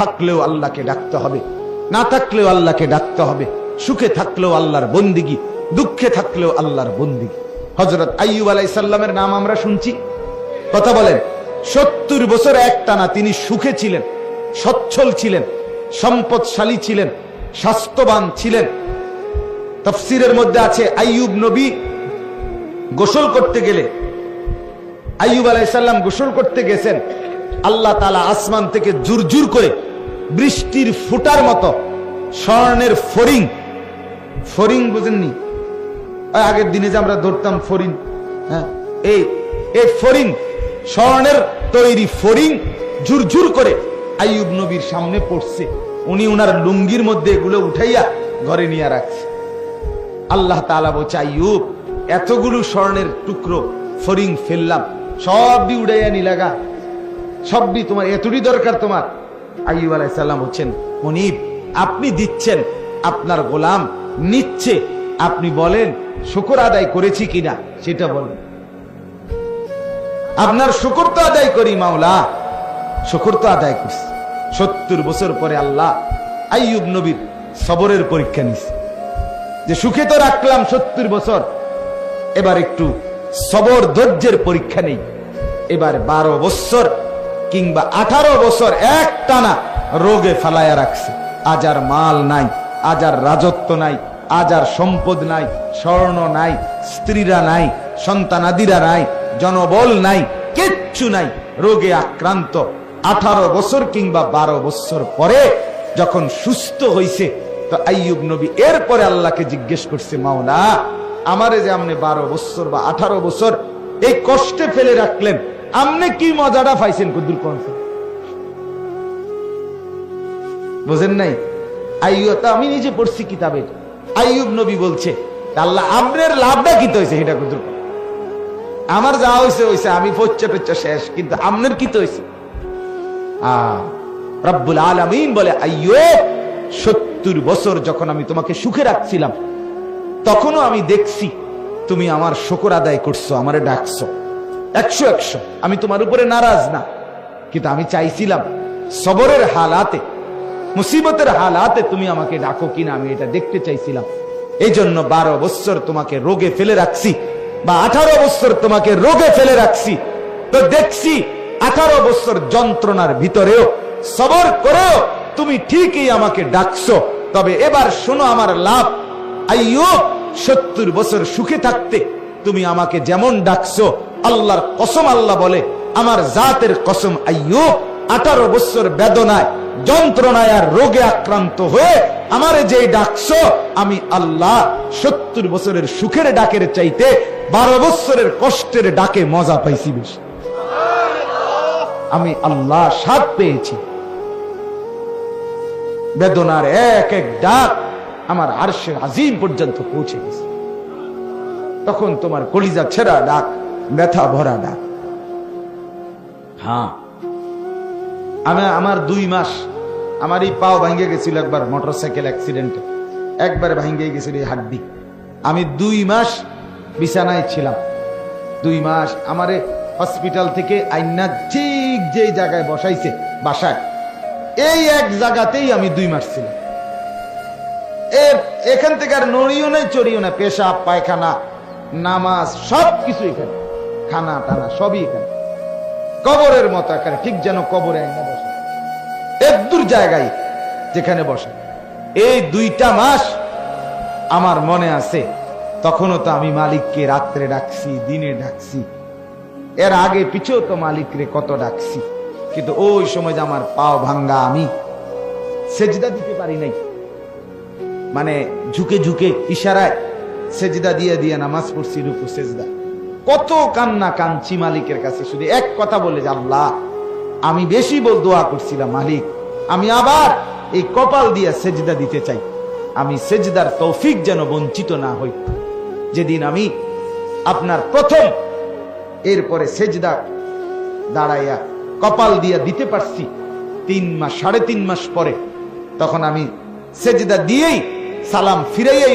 থাকলেও আল্লাহকে ডাকতে হবে। না থাকলেও আল্লাহকে ডাকতে হবে। সুখে থাকলেও আল্লাহর বন্দিগি, দুঃখে থাকলেও আল্লাহর বন্দিগি। হজরত আইয়ুব আলাইসাল্লামের নাম আমরা শুনছি। কথা বলেন, সত্তর বছর একটানা তিনি সুখে ছিলেন, সচ্ছল ছিলেন, সম্পদশালী ছিলেন, স্বাস্থ্যবান ছিলেন। তফসিরের মধ্যে আছে, আইয়ুব নবী গোসল করতে গেলে, আইয়ুব আলাইসাল্লাম গোসল করতে গেছেন, আল্লাহ তালা আসমান থেকে জুরজুর করে বৃষ্টির ফুটার মতো, স্বর্ণের ফরিং ফরিং বুঝেননি? আগের দিনে যে আমরা ধরতাম ফরিং হ্যাঁ? এই এই ফরিং স্বর্ণের তৈরি ফরিং ঝুরঝুর করে আইয়ুব নবীর সামনে পড়ছে। উনি উনার লুঙ্গির মধ্যে এগুলো উঠাইয়া ঘরে নিয়ে রাখছে। আল্লাহ তালা বলছে, আইয়ুব, এতগুলো স্বর্ণের টুকরো ফরিং ফেললাম, সবই উড়াইয়া নিলাগা সবই তোমার, এতটি দরকার তোমার। আইয়ুব আলাইসাল্লাম হচ্ছেন মনিব, আপনি দিচ্ছেন, আপনার গোলাম নিচ্ছে। আপনি বলেন, শুকর আদায় করেছি কিনা, সেটা বলেন। আপনার শুকর তো আদায় করি মাওলা, শুকর তো আদায় করছি। সত্তর বছর পরে আল্লাহ আইয়ুব নবীর সবরের পরীক্ষা নিছে। যে সুখে তো রাখলাম সত্তর বছর, এবার একটু সবর ধৈর্যের পরীক্ষা নেই। এবার বারো বছর কিংবা আঠারো বছর এক টানা রোগে ফালায়া রাখছে। আজ আর মাল নাই, আজ আর রাজত্ব নাই, আজ আর সম্পদ নাই, স্বর্ণ নাই, স্ত্রীরা নাই, সন্তানাদিরা নাই, জনবল নাই, কিচ্ছু নাই। রোগে আক্রান্ত আঠারো বছর কিংবা বারো বছর পরে যখন সুস্থ হইছে, তো আইয়ুব নবী এরপরে আল্লাহকে জিজ্ঞেস করছে, মাওলা, আমারে যে আপনি বারো বছর বা আঠারো বছর এই কষ্টে ফেলে রাখলেন আপনি কি মজাটা পাইছেন কুদুর কনসে বুঝেন নাই? আইয়ুব আমি নিজে পড়ছি কিতাবে। আইয়ুব নবী বলছে, আল্লাহ আপনার লাভটা কি হয়েছে সেটা কুদুর আমার যা হয়েছে হয়েছে আমি পচ্চা টচ্চা শেষ, কিন্তু আপনার কি হয়েছে রব্বুল আলমিন বলে, আইয়ুব, সত্তর বছর যখন আমি তোমাকে সুখে রাখছিলাম, তখনও আমি দেখছি, তুমি আমার শকর আদায় করছ, আমারে ডাকছো। একশো একশো। আমি তোমার উপরে নারাজ না। কিন্তু আমি চাইছিলাম সবরের হালাতে, মুসিবতের হালাতে তুমি আমাকে ডাকো কিনা আমি এটা দেখতে চাইছিলাম। এই জন্য বারো বছর তোমাকে রোগে ফেলে রাখছি, বা আঠারো বছর তোমাকে রোগে ফেলে রাখছি। তো দেখছি আঠারো বছর যন্ত্রণার ভিতরেও সবর করেও তুমি ঠিকই আমাকে ডাকছো। তবে এবার শোনো আমার লাভ। আইয়ো, সত্তর বছর সুখে থাকতে তুমি আমাকে যেমন ডাকছো আল্লাহর কসম আল্লাহ বলে, আমার জাতের কসম আইয়ুব, আঠারো বছর বেদনায়, যন্ত্রণায় আর রোগে আক্রান্ত হয়ে আমারে যে ডাকছো, আমি আল্লাহ সত্তর বছরের সুখের ডাকের চাইতে বারো বছরের কষ্টের ডাকে মজা পাইছি বেশি। আমি আল্লাহ স্বাদ পেয়েছি। বেদনার এক এক ডাক আমার আরশের আজিম পর্যন্ত পৌঁছে গেছে। তখন তোমার কলিজা ছেঁড়া ডাক ব্যথা ভরা ডাক হ্যাঁ। আমি আমার দুই মাস আমার এই পাও ভাঙ্গে গেছিল একবার মোটর সাইকেল অ্যাক্সিডেন্টে একবার ভাঙ্গে গেছিল এই হাড্ডি। আমি দুই মাস বিছানায় ছিলাম। দুই মাস আমারে হসপিটাল থেকে আইনা ঠিক যে জায়গায় বসাইছে, বাসায়। এই এক জায়গাতেই আমি দুই মাস ছিলাম। এর এখান থেকে আর নড়িও নাই, চড়িও না পেশাব, পায়খানা, নামাজ সব কিছু এখানে। খানা টানা সবই এখানে। কবরের মতো এখানে, ঠিক যেন কবরে আইনা বসে। একদূর জায়গায় যেখানে বসে। এই দুইটা মাস আমার মনে আছে, তখনও তো আমি মালিককে রাত্রে ডাকছি, দিনে ডাকছি। এর আগে পিছেও তো মালিকরে কত ডাকছি, কিন্তু ওই সময় যে আমার পাও ভাঙ্গা আমি, সেজদা দিতে পারি নাই। মানে ঝুঁকে ঝুঁকে ইশারায় সেজদা দিয়ে দিয়ে নামাজ পড়ছি রুকু সেজদা। কত কান্না কাঞ্চি মালিকের কাছে, শুধু এক কথা বলে যে, আল্লাহ, আমি বেশি বল দোয়া করছিলাম মালিক, আমি আবার এই কপাল দিয়ে সেজদা দিতে চাই। আমি সেজদার তৌফিক যেন বঞ্চিত না হই। যেদিন আমি আপনার প্রথম এরপরে সেজদা দাঁড়াইয়া কপাল দিয়া দিতে পারছি, তিন মাস, সাড়ে তিন মাস পরে, তখন আমি সেজদা দিয়েই সালাম ফিরাইয়াই